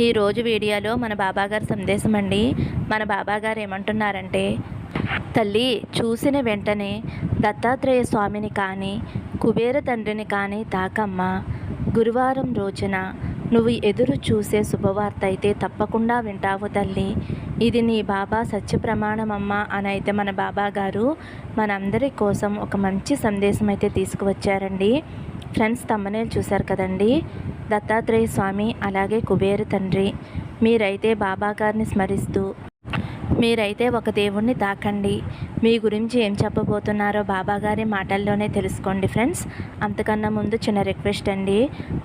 ఈరోజు వీడియోలో మన బాబాగారి సందేశం అండి. మన బాబాగారు ఏమంటున్నారంటే తల్లి చూసిన వెంటనే దత్తాత్రేయ స్వామిని కానీ కుబేర తండ్రిని కానీ తాకమ్మ గురువారం రోజున నువ్వు ఎదురు చూసే శుభవార్త అయితే తప్పకుండా వింటావు తల్లి. ఇది నీ బాబా సత్య ప్రమాణమమ్మ అని అయితే మన బాబా గారు మనందరి కోసం ఒక మంచి సందేశం అయితే తీసుకువచ్చారండి. ఫ్రెండ్స్ తమ్మనే చూశారు కదండి? దత్తాత్రేయ స్వామి అలాగే కుబేర తండ్రి. మీరైతే బాబా గారిని స్మరిస్తూ మీరైతే ఒక దేవుణ్ణి తాకండి మీ గురించి ఏం చెప్పబోతున్నారో బాబాగారి మాటల్లోనే తెలుసుకోండి ఫ్రెండ్స్. అంతకన్నా ముందు చిన్న రిక్వెస్ట్ అండి.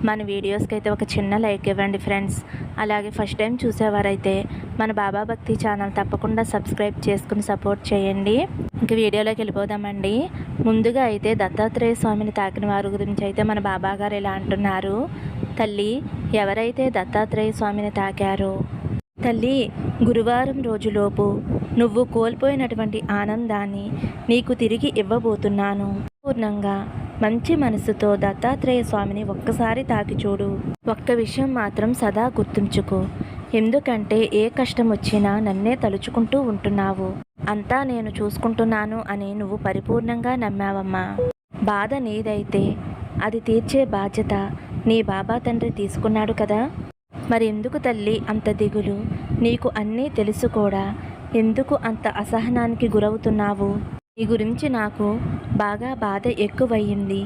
మన వీడియోస్కి అయితే ఒక చిన్న లైక్ ఇవ్వండి ఫ్రెండ్స్. అలాగే ఫస్ట్ టైం చూసేవారైతే మన బాబా భక్తి ఛానల్ తప్పకుండా సబ్స్క్రైబ్ చేసుకుని సపోర్ట్ చేయండి. ఇంక వీడియోలోకి వెళ్ళిపోదామండి. ముందుగా అయితే దత్తాత్రేయ స్వామిని తాకిన వారి గురించి అయితే మన బాబా గారు ఇలా అంటున్నారు? తల్లి ఎవరైతే దత్తాత్రేయ స్వామిని తాకారో తల్లి గురువారం రోజులోపు నువ్వు కోల్పోయినటువంటి ఆనందాన్ని నీకు తిరిగి ఇవ్వబోతున్నాను. పూర్ణంగా మంచి మనసుతో దత్తాత్రేయ స్వామిని ఒక్కసారి తాకి చూడు. ఒక్క విషయం మాత్రం సదా గుర్తుంచుకో. ఎందుకంటే ఏ కష్టం వచ్చినా నన్నే తలుచుకుంటూ ఉంటున్నావు. అంతా నేను చూసుకుంటున్నాను అని నువ్వు పరిపూర్ణంగా నమ్మావమ్మా. బాధ నీదైతే అది తీర్చే బాధ్యత నీ బాబా తండ్రి తీసుకున్నాడు కదా. మరి ఎందుకు తల్లి అంత దిగులు? నీకు అన్నీ తెలుసు కూడా. ఎందుకు అంత అసహనానికి గురవుతున్నావు? నీ గురించి నాకు బాగా బాధ ఎక్కువయ్యింది.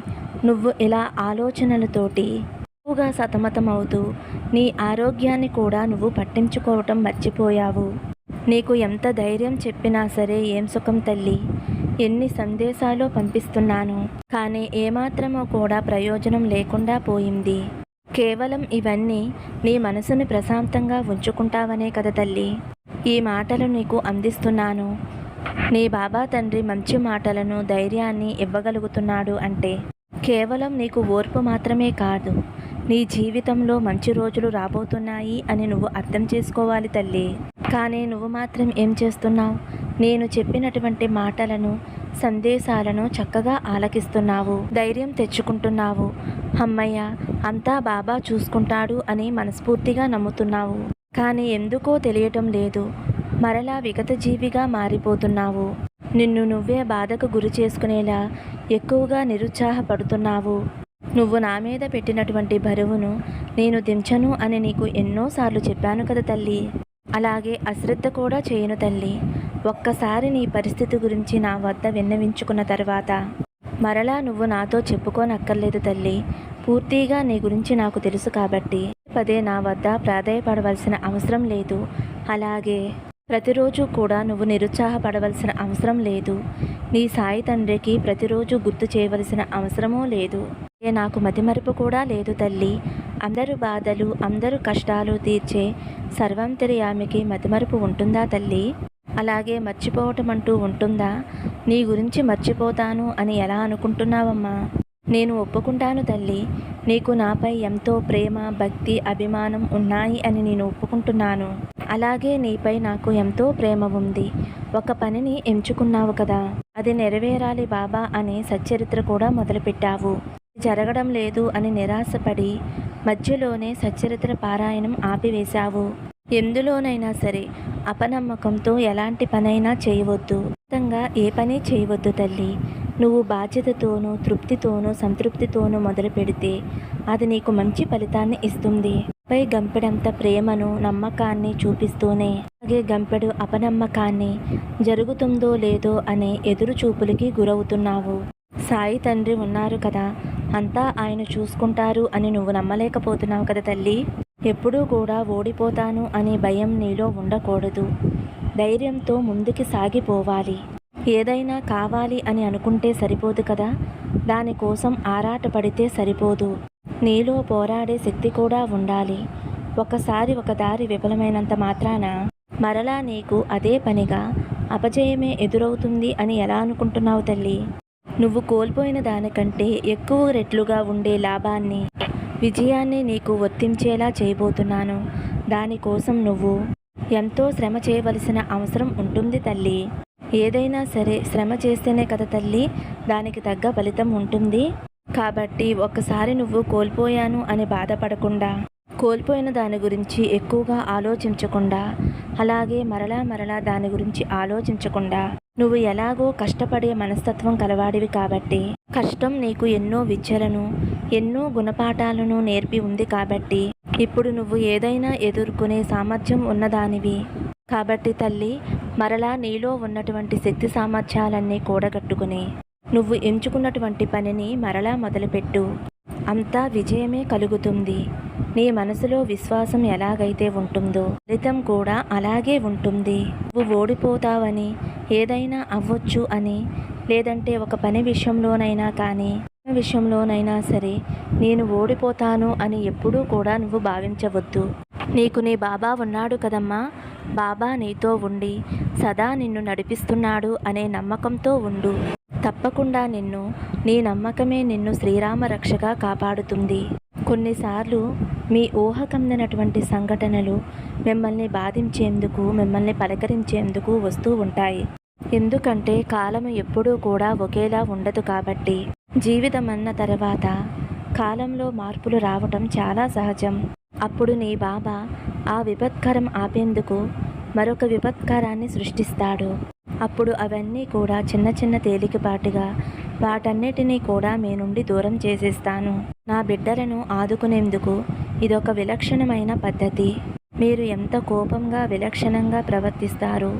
నువ్వు ఇలా ఆలోచనలతోటి ఎక్కువగా సతమతమవుతూ నీ ఆరోగ్యాన్ని కూడా నువ్వు పట్టించుకోవటం మర్చిపోయావు. నీకు ఎంత ధైర్యం చెప్పినా సరే ఏం సుఖం తల్లి? ఎన్ని సందేశాలు పంపిస్తున్నాను. కానీ ఏమాత్రమో కూడా ప్రయోజనం లేకుండా పోయింది. కేవలం ఇవన్నీ నీ మనసుని ప్రశాంతంగా ఉంచుకుంటావనే కదా తల్లి. ఈ మాటలు నీకు అందిస్తున్నాను. నీ బాబా తండ్రి మంచి మాటలను ధైర్యాన్ని ఇవ్వగలుగుతున్నాడు అంటే కేవలం నీకు ఓర్పు మాత్రమే కాదు నీ జీవితంలో మంచి రోజులు రాబోతున్నాయి అని నువ్వు అర్థం చేసుకోవాలి తల్లి. కానీ నువ్వు మాత్రం ఏం చేస్తున్నావు? నేను చెప్పినటువంటి మాటలను సందేశాలను చక్కగా ఆలకిస్తున్నావు ధైర్యం తెచ్చుకుంటున్నావు. అమ్మయ్య అంతా బాబా చూసుకుంటాడు అని మనస్ఫూర్తిగా నమ్ముతున్నావు. కానీ ఎందుకో తెలియటం లేదు. మరలా విగతజీవిగా మారిపోతున్నావు. నిన్ను నువ్వే బాధకు గురి చేసుకునేలా ఎక్కువగా నిరుత్సాహపడుతున్నావు. నువ్వు నా మీద పెట్టినటువంటి బరువును నేను దించను అని నీకు ఎన్నోసార్లు చెప్పాను కదా తల్లి. అలాగే అశ్రద్ధ కూడా చేయను తల్లి. ఒక్కసారి నీ పరిస్థితి గురించి నా వద్ద విన్నవించుకున్న తర్వాత మరలా నువ్వు నాతో చెప్పుకోనక్కర్లేదు తల్లి. పూర్తిగా నీ గురించి నాకు తెలుసు కాబట్టి. పదే నా వద్ద ప్రాధాయపడవలసిన అవసరం లేదు. అలాగే ప్రతిరోజు కూడా నువ్వు నిరుత్సాహపడవలసిన అవసరం లేదు. నీ సాయి తండ్రికి ప్రతిరోజు గుర్తు చేయవలసిన అవసరమూ లేదు. నాకు మతిమరుపు కూడా లేదు తల్లి. అందరు బాధలు అందరు కష్టాలు తీర్చే సర్వంతర్యామికి మతిమరుపు ఉంటుందా తల్లి? అలాగే మర్చిపోవటం అంటూ ఉంటుందా? నీ గురించి మర్చిపోతాను అని ఎలా అనుకుంటున్నావమ్మా? నేను ఒప్పుకుంటాను తల్లి. నీకు నాపై ఎంతో ప్రేమ భక్తి అభిమానం ఉన్నాయి అని నేను ఒప్పుకుంటున్నాను. అలాగే నీపై నాకు ఎంతో ప్రేమ ఉంది. ఒక పనిని ఎంచుకున్నావు కదా. అది నెరవేరాలి బాబా అనే సచ్చరిత్ర కూడా మొదలుపెట్టావు. జరగడం లేదు అని నిరాశపడి మధ్యలోనే సచ్చరిత్ర పారాయణం ఆపివేశావు. ఎందులోనైనా సరే అపనమ్మకంతో ఎలాంటి పనైనా చేయవద్దు. మొత్తంగా ఏ పని చేయవద్దు తల్లి. నువ్వు బాధ్యతతోనూ తృప్తితోనూ సంతృప్తితోనూ మొదలు పెడితే అది నీకు మంచి ఫలితాన్ని ఇస్తుంది. పై గంపెడంత ప్రేమను నమ్మకాన్ని చూపిస్తూనే. అలాగే గంపెడు అపనమ్మకాన్ని జరుగుతుందో లేదో అనే ఎదురు చూపులకి గురవుతున్నావు. సాయి తండ్రి ఉన్నారు కదా అంతా ఆయన చూసుకుంటారు అని నువ్వు నమ్మలేకపోతున్నావు కదా తల్లి. ఎప్పుడూ కూడా ఓడిపోతాను అనే భయం నీలో ఉండకూడదు. ధైర్యంతో ముందుకి సాగిపోవాలి. ఏదైనా కావాలి అని అనుకుంటే సరిపోదు కదా దానికోసం ఆరాటపడితే సరిపోదు. నీలో పోరాడే శక్తి కూడా ఉండాలి. ఒకసారి ఒక దారి విఫలమైనంత మాత్రాన మరలా నీకు అదే పనిగా అపజయమే ఎదురవుతుంది అని ఎలా అనుకుంటున్నావు తల్లి? నువ్వు కోల్పోయిన దానికంటే ఎక్కువ రెట్లుగా ఉండే లాభాన్ని విజయాన్ని నీకు వర్తించేలా చేయబోతున్నాను. దానికోసం నువ్వు ఎంతో శ్రమ చేయవలసిన అవసరం ఉంటుంది తల్లి. ఏదైనా సరే శ్రమ చేస్తేనే కదా తల్లి దానికి తగ్గ ఫలితం ఉంటుంది. కాబట్టి ఒక్కసారి నువ్వు కోల్పోయాను అని బాధపడకుండా కోల్పోయిన దాని గురించి ఎక్కువగా ఆలోచించకుండా అలాగే మరలా మరలా దాని గురించి ఆలోచించకుండా నువ్వు ఎలాగో కష్టపడే మనస్తత్వం కలవాడివి కాబట్టి కష్టం నీకు ఎన్నో విద్యలను ఎన్నో గుణపాఠాలను నేర్పి ఉంది కాబట్టి ఇప్పుడు నువ్వు ఏదైనా ఎదుర్కొనే సామర్థ్యం ఉన్నదానివి. కాబట్టి తల్లి మరలా నీలో ఉన్నటువంటి శక్తి సామర్థ్యాలన్నీ కూడగట్టుకుని నువ్వు ఎంచుకున్నటువంటి పనిని మరలా మొదలుపెట్టు. అంతా విజయమే కలుగుతుంది. నీ మనసులో విశ్వాసం ఎలాగైతే ఉంటుందో ఫలితం కూడా అలాగే ఉంటుంది. నువ్వు ఓడిపోతావని ఏదైనా అవ్వచ్చు అని లేదంటే ఒక పని విషయంలోనైనా కానీ విషయంలోనైనా సరే నేను ఓడిపోతాను అని ఎప్పుడూ కూడా నువ్వు భావించవద్దు. నీకు నీ బాబా ఉన్నాడు కదమ్మా. బాబా నీతో ఉండి సదా నిన్ను నడిపిస్తున్నాడు అనే నమ్మకంతో ఉండు. తప్పకుండా నిన్ను నీ నమ్మకమే నిన్ను శ్రీరామ రక్షగా కాపాడుతుంది. కొన్నిసార్లు మీ ఊహకందనటువంటి సంఘటనలు మిమ్మల్ని బాధించేందుకు మిమ్మల్ని పలకరించేందుకు వస్తూ ఉంటాయి. ఎందుకంటే కాలం ఎప్పుడూ కూడా ఒకేలా ఉండదు కాబట్టి. జీవితం అన్న తర్వాత కాలంలో మార్పులు రావటం చాలా సహజం. అప్పుడు నీ బాబా ఆ విపత్కరం ఆపేందుకు మరొక విపత్కరాన్ని సృష్టిస్తాడు. అప్పుడు అవన్నీ కూడా చిన్న చిన్న తేలికపాటిగా వాటన్నిటినీ కూడా మీ నుండి దూరం చేసేస్తాను. నా బిడ్డలను ఆదుకునేందుకు ఇదొక విలక్షణమైన పద్ధతి. మీరు ఎంత కోపంగా విలక్షణంగా ప్రవర్తిస్తారు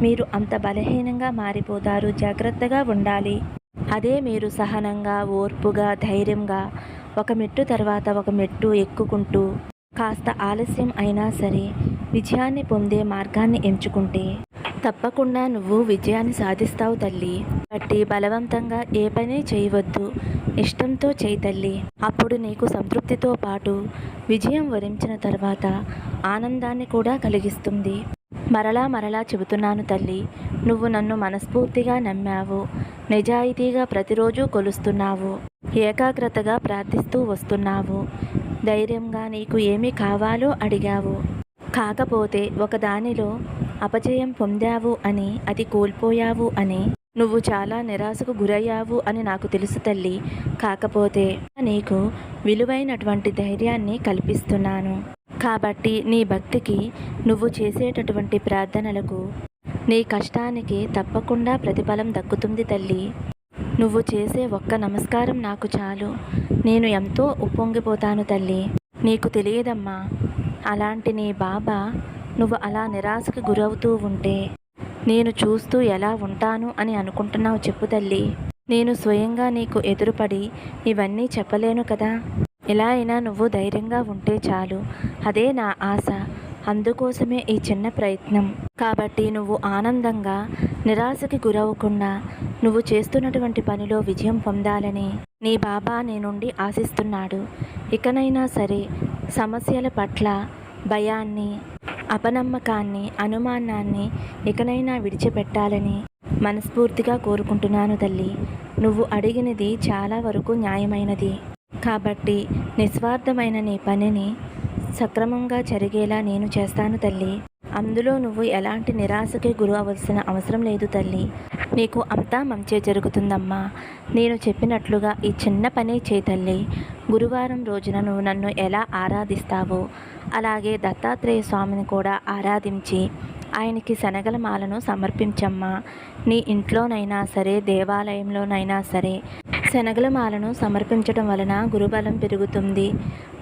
మీరు అంత బలహీనంగా మారిపోతారు జాగ్రత్తగా ఉండాలి. అదే మీరు సహనంగా ఓర్పుగా ధైర్యంగా ఒక మెట్టు తర్వాత ఒక మెట్టు ఎక్కుకుంటూ కాస్త ఆలస్యం అయినా సరే విజయాన్ని పొందే మార్గాన్ని ఎంచుకుంటే తప్పకుండా నువ్వు విజయాన్ని సాధిస్తావు తల్లి. బట్టి బలవంతంగా ఏ పని చేయవద్దు. ఇష్టంతో చేయి తల్లి. అప్పుడు నీకు సంతృప్తితో పాటు విజయం వరించిన తర్వాత ఆనందాన్ని కూడా కలిగిస్తుంది. మరలా మరలా చెబుతున్నాను తల్లి నువ్వు నన్ను మనస్ఫూర్తిగా నమ్మావు. నిజాయితీగా ప్రతిరోజు కొలుస్తున్నావు. ఏకాగ్రతగా ప్రార్థిస్తూ వస్తున్నావు. ధైర్యంగా నీకు ఏమి కావాలో అడిగావు. కాకపోతే ఒకదానిలో అపజయం పొందావు అని అది కోల్పోయావు అని నువ్వు చాలా నిరాశకు గురయ్యావు అని నాకు తెలుసు తల్లి. కాకపోతే నీకు విలువైనటువంటి ధైర్యాన్ని కల్పిస్తున్నాను. కాబట్టి నీ భక్తికి నువ్వు చేసేటటువంటి ప్రార్థనలకు నీ కష్టానికి తప్పకుండా ప్రతిఫలం దక్కుతుంది తల్లి. నువ్వు చేసే ఒక్క నమస్కారం నాకు చాలు. నేను ఎంతో ఉప్పొంగిపోతాను తల్లి. నీకు తెలియదమ్మా అలాంటి నీ బాబా నువ్వు అలా నిరాశకి గురవుతూ ఉంటే నేను చూస్తూ ఎలా ఉంటాను అని అనుకుంటున్నావు చెప్పు తల్లి. నేను స్వయంగా నీకు ఎదురుపడి ఇవన్నీ చెప్పలేను కదా. ఎలా అయినా నువ్వు ధైర్యంగా ఉంటే చాలు. అదే నా ఆశ. అందుకోసమే ఈ చిన్న ప్రయత్నం. కాబట్టి నువ్వు ఆనందంగా నిరాశకి గురవకుండా నువ్వు చేస్తున్నటువంటి పనిలో విజయం పొందాలని నీ బాబా నీ నుండి ఆశిస్తున్నాడు. ఇకనైనా సరే సమస్యల పట్ల భయాన్ని అపనమ్మకాన్ని అనుమానాన్ని ఇకనైనా విడిచిపెట్టాలని మనస్ఫూర్తిగా కోరుకుంటున్నాను తల్లి. నువ్వు అడిగినది చాలా వరకు న్యాయమైనది. కాబట్టి నిస్వార్థమైన నీ పనిని సక్రమంగా జరిగేలా నేను చేస్తాను తల్లి. అందులో నువ్వు ఎలాంటి నిరాశకి గురి అవ్వాల్సిన అవసరం లేదు తల్లి. నీకు అంతా మంచే జరుగుతుందమ్మా. నేను చెప్పినట్లుగా ఈ చిన్న పని చేయి తల్లి. గురువారం రోజున నువ్వు నన్ను ఎలా ఆరాధిస్తావో అలాగే దత్తాత్రేయ స్వామిని కూడా ఆరాధించి ఆయనకి శనగల మాలను సమర్పించమ్మా. నీ ఇంట్లోనైనా సరే దేవాలయంలోనైనా సరే శనగల మాలను సమర్పించడం వలన గురుబలం పెరుగుతుంది.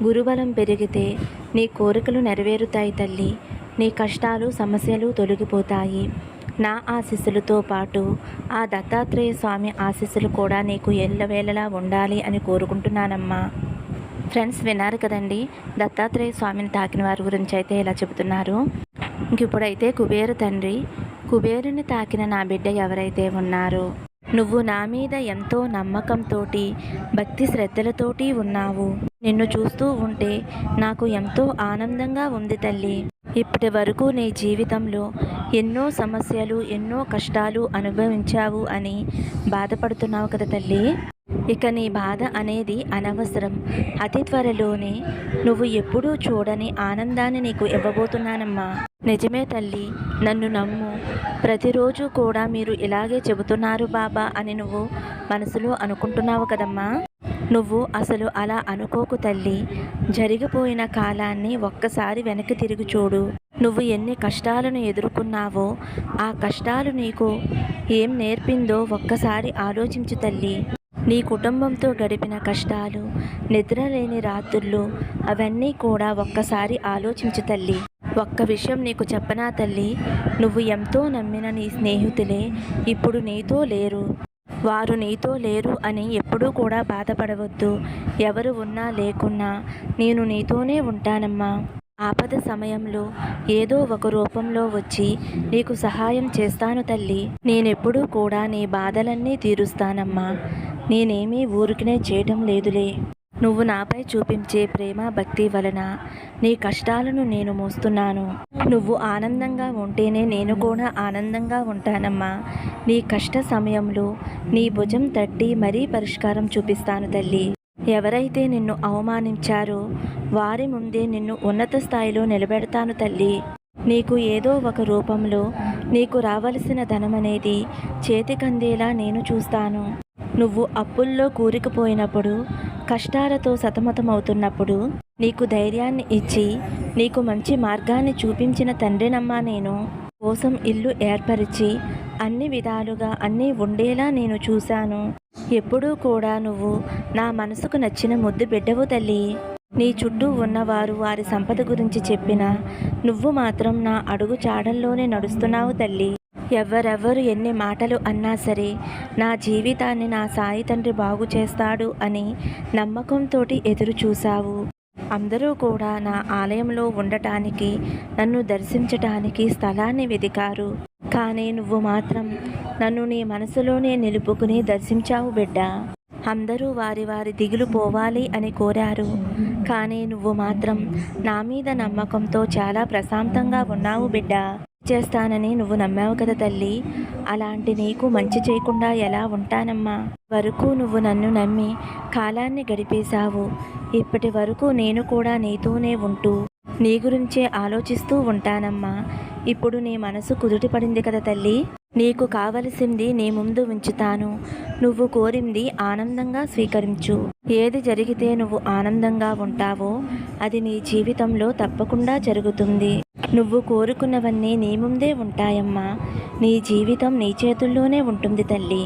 గురుబలం పెరిగితే నీ కోరికలు నెరవేరుతాయి తల్లి. నీ కష్టాలు సమస్యలు తొలగిపోతాయి. నా ఆశీస్సులతో పాటు ఆ దత్తాత్రేయ స్వామి ఆశీస్సులు కూడా నీకు ఎల్లవేళలా ఉండాలి అని కోరుకుంటున్నానమ్మా. ఫ్రెండ్స్ విన్నారు కదండి? దత్తాత్రేయ స్వామిని తాకిన వారి గురించి అయితే ఇలా చెబుతున్నారు. ఇప్పుడైతే కుబేరు తండ్రి కుబేరుని తాకిన నా బిడ్డ ఎవరైతే ఉన్నారో నువ్వు నా మీద ఎంతో నమ్మకంతోటి భక్తి శ్రద్ధలతోటి ఉన్నావు. నిన్ను చూస్తూ ఉంటే నాకు ఎంతో ఆనందంగా ఉంది తల్లి. ఇప్పటి వరకు నీ జీవితంలో ఎన్నో సమస్యలు ఎన్నో కష్టాలు అనుభవించావు అని బాధపడుతున్నావు కదా తల్లి. ఇక నీ బాధ అనేది అనవసరం. అతి త్వరలోనే నువ్వు ఎప్పుడూ చూడని ఆనందాన్ని నీకు ఇవ్వబోతున్నానమ్మా. నిజమే తల్లి నన్ను నమ్ము. ప్రతిరోజు కూడా మీరు ఇలాగే చెబుతున్నారు బాబా అని నువ్వు మనసులో అనుకుంటున్నావు కదమ్మా. నువ్వు అసలు అలా అనుకోకు తల్లి. జరిగిపోయిన కాలాన్ని ఒక్కసారి వెనక్కి తిరిగి చూడు. నువ్వు ఎన్ని కష్టాలను ఎదుర్కొన్నావో ఆ కష్టాలు నీకు ఏం నేర్పిందో ఒక్కసారి ఆలోచించు తల్లి. నీ కుటుంబంతో గడిపిన కష్టాలు నిద్రలేని రాత్రులు అవన్నీ కూడా ఒక్కసారి ఆలోచించు తల్లి. ఒక్క విషయం నీకు చెప్పనా తల్లి? నువ్వు ఎంతో నమ్మిన నీ స్నేహితులే ఇప్పుడు నీతో లేరు. వారు నీతో లేరు అని ఎప్పుడూ కూడా బాధపడవద్దు. ఎవరు ఉన్నా లేకున్నా నేను నీతోనే ఉంటానమ్మా. ఆపద సమయంలో ఏదో ఒక రూపంలో వచ్చి నీకు సహాయం చేస్తాను తల్లి. నేనెప్పుడూ కూడా నీ బాధలన్నీ తీరుస్తానమ్మా. నేనేమీ ఊరికినే చేయటం లేదులే. నువ్వు నాపై చూపించే ప్రేమ భక్తి వలన నీ కష్టాలను నేను మోస్తున్నాను. నువ్వు ఆనందంగా ఉంటేనే నేను కూడా ఆనందంగా ఉంటానమ్మా. నీ కష్ట సమయంలో నీ భుజం తట్టి మరీ పరిష్కారం చూపిస్తాను తల్లి. ఎవరైతే నిన్ను అవమానించారో వారి ముందే నిన్ను ఉన్నత స్థాయిలో నిలబెడతాను తల్లి. నీకు ఏదో ఒక రూపంలో నీకు రావలసిన ధనమనేది చేతికందేలా నేను చూస్తాను. నువ్వు అప్పుల్లో కూరుకుపోయినప్పుడు కష్టాలతో సతమతమవుతున్నప్పుడు నీకు ధైర్యాన్ని ఇచ్చి నీకు మంచి మార్గాన్ని చూపించిన తండ్రినమ్మా నేను. కోసం ఇల్లు ఏర్పరిచి అన్ని విధాలుగా అన్నీ ఉండేలా నేను చూశాను. ఎప్పుడూ కూడా నువ్వు నా మనసుకు నచ్చిన ముద్దు బిడ్డవు తల్లి. నీ చుట్టూ ఉన్నవారు వారి సంపద గురించి చెప్పినా నువ్వు మాత్రం నా అడుగు చాడల్లోనే నడుస్తున్నావు తల్లి. ఎవరెవరు ఎన్ని మాటలు అన్నా సరే నా జీవితాన్ని నా సాయి తండ్రి బాగు చేస్తాడు అని నమ్మకంతో ఎదురు చూశావు. అందరూ కూడా నా ఆలయంలో ఉండటానికి నన్ను దర్శించటానికి స్థలాన్ని వెదికారు. కానీ నువ్వు మాత్రం నన్ను నీ మనసులోనే నిలుపుకుని దర్శించావు బిడ్డ. అందరూ వారి వారి దిగులు పోవాలి అని కోరారు. కానీ నువ్వు మాత్రం నా మీద నమ్మకంతో చాలా ప్రశాంతంగా ఉన్నావు బిడ్డ. చేస్తానని నువ్వు నమ్మావు కదా తల్లి. అలాంటి నీకు మంచి చేయకుండా ఎలా ఉంటానమ్మా? వరకు నువ్వు నన్ను నమ్మి కాలాన్ని గడిపేశావు. ఇప్పటి వరకు నేను కూడా నీతోనే ఉంటూ నీ గురించే ఆలోచిస్తూ ఉంటానమ్మా. ఇప్పుడు నీ మనసు కుదుటి పడింది కదా తల్లి. నీకు కావలసింది నీ ముందు ఉంచుతాను. నువ్వు కోరింది ఆనందంగా స్వీకరించు. ఏది జరిగితే నువ్వు ఆనందంగా ఉంటావో అది నీ జీవితంలో తప్పకుండా జరుగుతుంది. నువ్వు కోరుకున్నవన్నీ నీ ముందే ఉంటాయమ్మా. నీ జీవితం నీ చేతుల్లోనే ఉంటుంది తల్లి.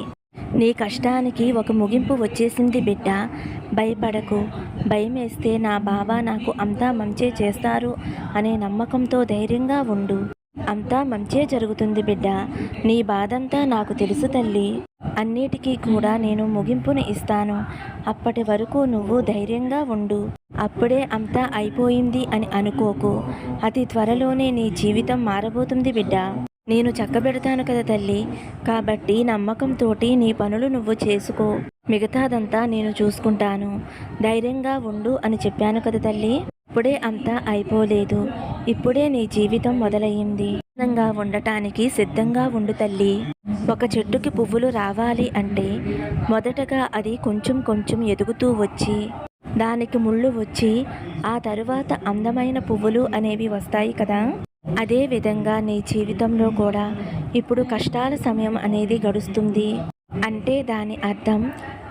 నీ కష్టానికి ఒక ముగింపు వచ్చేసింది బిడ్డ. భయపడకు. భయమేస్తే నా బాబా నాకు అంతా మంచే చేస్తారు అనే నమ్మకంతో ధైర్యంగా ఉండు. అంతా మంచే జరుగుతుంది బిడ్డ. నీ బాధంతా నాకు తెలుసు తల్లి. అన్నిటికీ కూడా నేను ముగింపును ఇస్తాను. అప్పటి వరకు నువ్వు ధైర్యంగా ఉండు. అప్పుడే అంతా అయిపోయింది అని అనుకోకు. అతి త్వరలోనే నీ జీవితం మారబోతుంది బిడ్డ. నేను చక్కబెడతాను కదా తల్లి. కాబట్టి నమ్మకంతోటి నీ పనులు నువ్వు చేసుకో. మిగతాదంతా నేను చూసుకుంటాను. ధైర్యంగా ఉండు అని చెప్పాను కదా తల్లి. ఇప్పుడే అంతా అయిపోలేదు. ఇప్పుడే నీ జీవితం మొదలయ్యింది. ఆనందంగా ఉండటానికి సిద్ధంగా ఉండు తల్లి. ఒక చెట్టుకి పువ్వులు రావాలి అంటే మొదటగా అది కొంచెం కొంచెం ఎదుగుతూ వచ్చి దానికి ముళ్ళు వచ్చి ఆ తరువాత అందమైన పువ్వులు అనేవి వస్తాయి కదా. అదే విధంగా నీ జీవితంలో కూడా ఇప్పుడు కష్టాల సమయం అనేది గడుస్తుంది. అంటే దాని అర్థం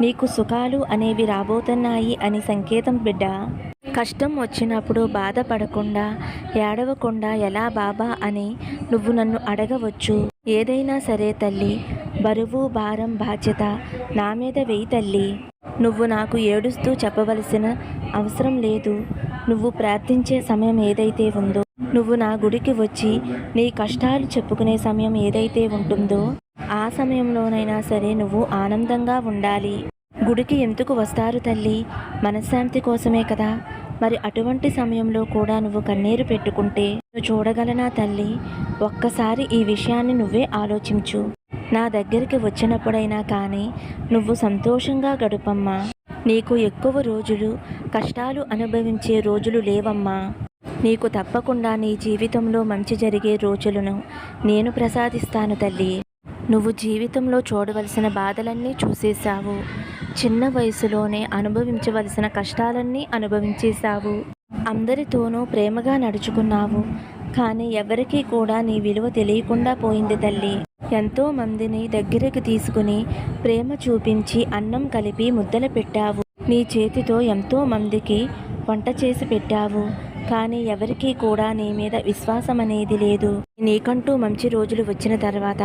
నీకు సుఖాలు అనేవి రాబోతున్నాయి అని సంకేతం బిడ్డ. కష్టం వచ్చినప్పుడు బాధపడకుండా ఏడవకుండా ఎలా బాబా అని నువ్వు నన్ను అడగవచ్చు. ఏదైనా సరే తల్లి బరువు భారం బాధ్యత నా మీద వెయ్యి తల్లి. నువ్వు నాకు ఏడుస్తూ చెప్పవలసిన అవసరం లేదు. నువ్వు ప్రార్థించే సమయం ఏదైతే ఉందో నువ్వు నా గుడికి వచ్చి నీ కష్టాలు చెప్పుకునే సమయం ఏదైతే ఉంటుందో ఆ సమయంలోనైనా సరే నువ్వు ఆనందంగా ఉండాలి. గుడికి ఎందుకు వస్తారు తల్లి? మనశ్శాంతి కోసమే కదా. మరి అటువంటి సమయంలో కూడా నువ్వు కన్నీరు పెట్టుకుంటే నువ్వు చూడగలనా తల్లి? ఒక్కసారి ఈ విషయాన్ని నువ్వే ఆలోచించు. నా దగ్గరికి వచ్చినప్పుడైనా కానీ నువ్వు సంతోషంగా గడుపమ్మా. నీకు ఎక్కువ రోజులు కష్టాలు అనుభవించే రోజులు లేవమ్మా. నీకు తప్పకుండా నీ జీవితంలో మంచి జరిగే రోజులను నేను ప్రసాదిస్తాను తల్లి. నువ్వు జీవితంలో చూడవలసిన బాధలన్నీ చూసేశావు. చిన్న వయసులోనే అనుభవించవలసిన కష్టాలన్నీ అనుభవించేశావు. అందరితోనూ ప్రేమగా నడుచుకున్నావు. కానీ ఎవరికీ కూడా నీ విలువ తెలియకుండా పోయింది తల్లి. ఎంతో మందిని దగ్గరకు తీసుకుని ప్రేమ చూపించి అన్నం కలిపి ముద్దలు పెట్టావు. నీ చేతితో ఎంతో మందికి వంట చేసి పెట్టావు. కానీ ఎవరికీ కూడా నీ మీద విశ్వాసం అనేది లేదు. నీకంటూ మంచి రోజులు వచ్చిన తర్వాత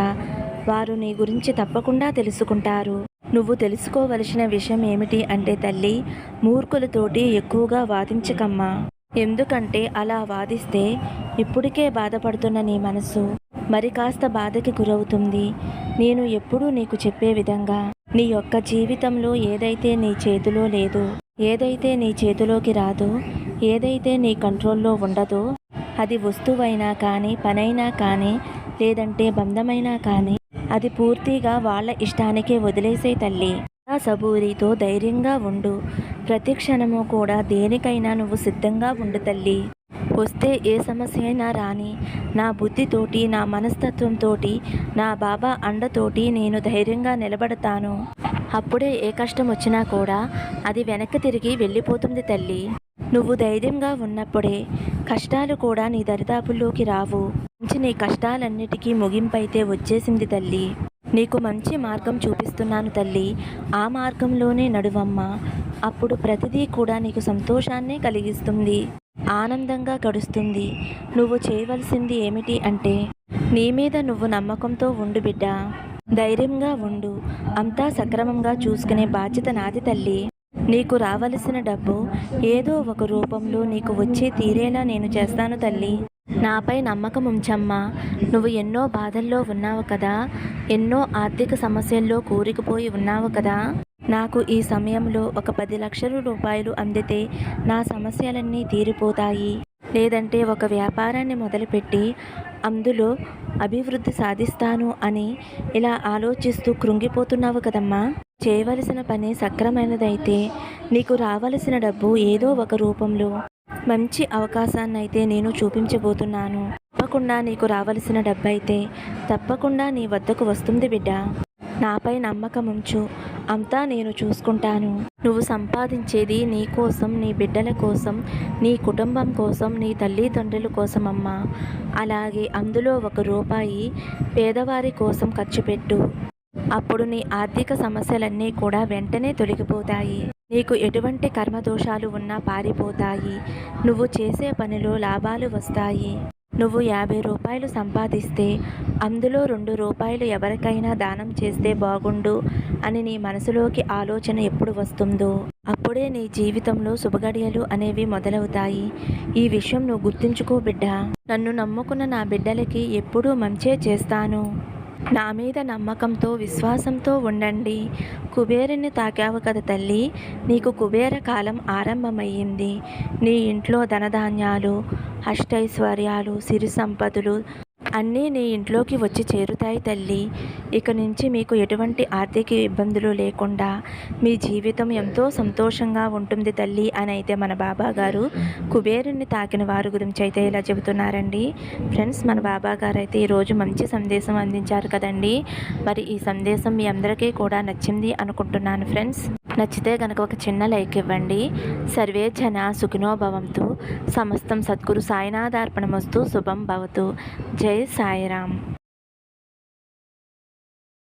వారు నీ గురించి తప్పకుండా తెలుసుకుంటారు. నువ్వు తెలుసుకోవలసిన విషయం ఏమిటి అంటే తల్లి మూర్ఖులతోటి ఎక్కువగా వాదించకమ్మా. ఎందుకంటే అలా వాదిస్తే ఇప్పటికే బాధపడుతున్న నీ మనసు మరి కాస్త బాధకి గురవుతుంది. నేను ఎప్పుడూ నీకు చెప్పే విధంగా నీ యొక్క జీవితంలో ఏదైతే నీ చేతిలో లేదు ఏదైతే నీ చేతిలోకి రాదో ఏదైతే నీ కంట్రోల్లో ఉండదో అది వస్తువైనా కానీ పనైనా కానీ లేదంటే బంధమైనా కానీ అది పూర్తిగా వాళ్ళ ఇష్టానికే వదిలేసే తల్లి. ఆ సబూరితో ధైర్యంగా ఉండు. ప్రతి క్షణము కూడా దేనికైనా నువ్వు సిద్ధంగా ఉండు తల్లి. వస్తే ఏ సమస్య అయినా రాని నా బుద్ధితోటి నా మనస్తత్వంతోటి నా బాబా అండతోటి నేను ధైర్యంగా నిలబడతాను. అప్పుడే ఏ కష్టం వచ్చినా కూడా అది వెనక్కి తిరిగి వెళ్ళిపోతుంది తల్లి. నువ్వు ధైర్యంగా ఉన్నప్పుడే కష్టాలు కూడా నీ దరిదాపుల్లోకి రావు. మంచి నీ కష్టాలన్నిటికీ ముగింపైతే వచ్చేసింది తల్లి. నీకు మంచి మార్గం చూపిస్తున్నాను తల్లి. ఆ మార్గంలోనే నడువమ్మ. అప్పుడు ప్రతిదీ కూడా నీకు సంతోషాన్నే కలిగిస్తుంది. ఆనందంగా గడుస్తుంది. నువ్వు చేయవలసింది ఏమిటి అంటే నీ మీద నువ్వు నమ్మకంతో ఉండు బిడ్డ. ధైర్యంగా ఉండు. అంతా సక్రమంగా చూసుకునే బాధ్యత నాది తల్లి. నీకు రావలసిన డబ్బు ఏదో ఒక రూపంలో నీకు వచ్చే తీరేలా నేను చేస్తాను తల్లి. నాపై నమ్మకం ఉంచమ్మా. నువ్వు ఎన్నో బాధల్లో ఉన్నావు కదా. ఎన్నో ఆర్థిక సమస్యల్లో కూరుకుపోయి ఉన్నావు కదా. నాకు ఈ సమయంలో ఒక పది లక్షల రూపాయలు అందితే నా సమస్యలన్నీ తీరిపోతాయి. లేదంటే ఒక వ్యాపారాన్ని మొదలుపెట్టి అందులో అభివృద్ధి సాధిస్తాను అని ఇలా ఆలోచిస్తూ కృంగిపోతున్నావు కదమ్మా. చేయవలసిన పని సక్రమైనదైతే నీకు రావలసిన డబ్బు ఏదో ఒక రూపంలో మంచి అవకాశాన్ని అయితే నేను చూపించబోతున్నాను. తప్పకుండా నీకు రావలసిన డబ్బు అయితే తప్పకుండా నీ వద్దకు వస్తుంది బిడ్డ. నాపై నమ్మకం ఉంచు అంతా నేను చూసుకుంటాను. నువ్వు సంపాదించేది నీ కోసం నీ బిడ్డల కోసం నీ కుటుంబం కోసం నీ తల్లిదండ్రుల కోసం అమ్మా అలాగే అందులో ఒక రూపాయి పేదవారి కోసం ఖర్చు పెట్టు అప్పుడు నీ ఆర్థిక సమస్యలన్నీ కూడా వెంటనే తొలగిపోతాయి. నీకు ఎటువంటి కర్మదోషాలు ఉన్నా పారిపోతాయి. నువ్వు చేసే పనిలో లాభాలు వస్తాయి. నువ్వు యాభై రూపాయలు సంపాదిస్తే అందులో రెండు రూపాయలు ఎవరికైనా దానం చేస్తే బాగుండు అని నీ మనసులోకి ఆలోచన ఎప్పుడు వస్తుందో అప్పుడే నీ జీవితంలో శుభగడియలు అనేవి మొదలవుతాయి. ఈ విషయం నువ్వు గుర్తుంచుకో బిడ్డ. నన్ను నమ్ముకున్న నా బిడ్డలకి ఎప్పుడూ మంచే చేస్తాను. నా మీద నమ్మకంతో విశ్వాసంతో ఉండండి. కుబేరుని తాకావు కదా తల్లి. నీకు కుబేర కాలం ఆరంభమయ్యింది. నీ ఇంట్లో ధనధాన్యాలు అష్టైశ్వర్యాలు సిరి సంపదలు అన్నీ నీ ఇంట్లోకి వచ్చి చేరుతాయి తల్లి. ఇక నుంచి మీకు ఎటువంటి ఆర్థిక ఇబ్బందులు లేకుండా మీ జీవితం ఎంతో సంతోషంగా ఉంటుంది తల్లి అని అయితే మన బాబా గారు కుబేరుని తాకిన వారి గురించి అయితే ఇలా చెబుతున్నారండి. ఫ్రెండ్స్ మన బాబా గారు అయితే ఈరోజు మంచి సందేశం అందించారు కదండి. మరి ఈ సందేశం మీ అందరికీ కూడా నచ్చింది అనుకుంటున్నాను ఫ్రెండ్స్. నచ్చితే కనుక ఒక చిన్న లైక్ ఇవ్వండి. సర్వే జన సుఖినోభవంతు సమస్తం సద్గురు సాయినాథార్పణమస్తు. శుభం భవతు. జై సాయిరామ్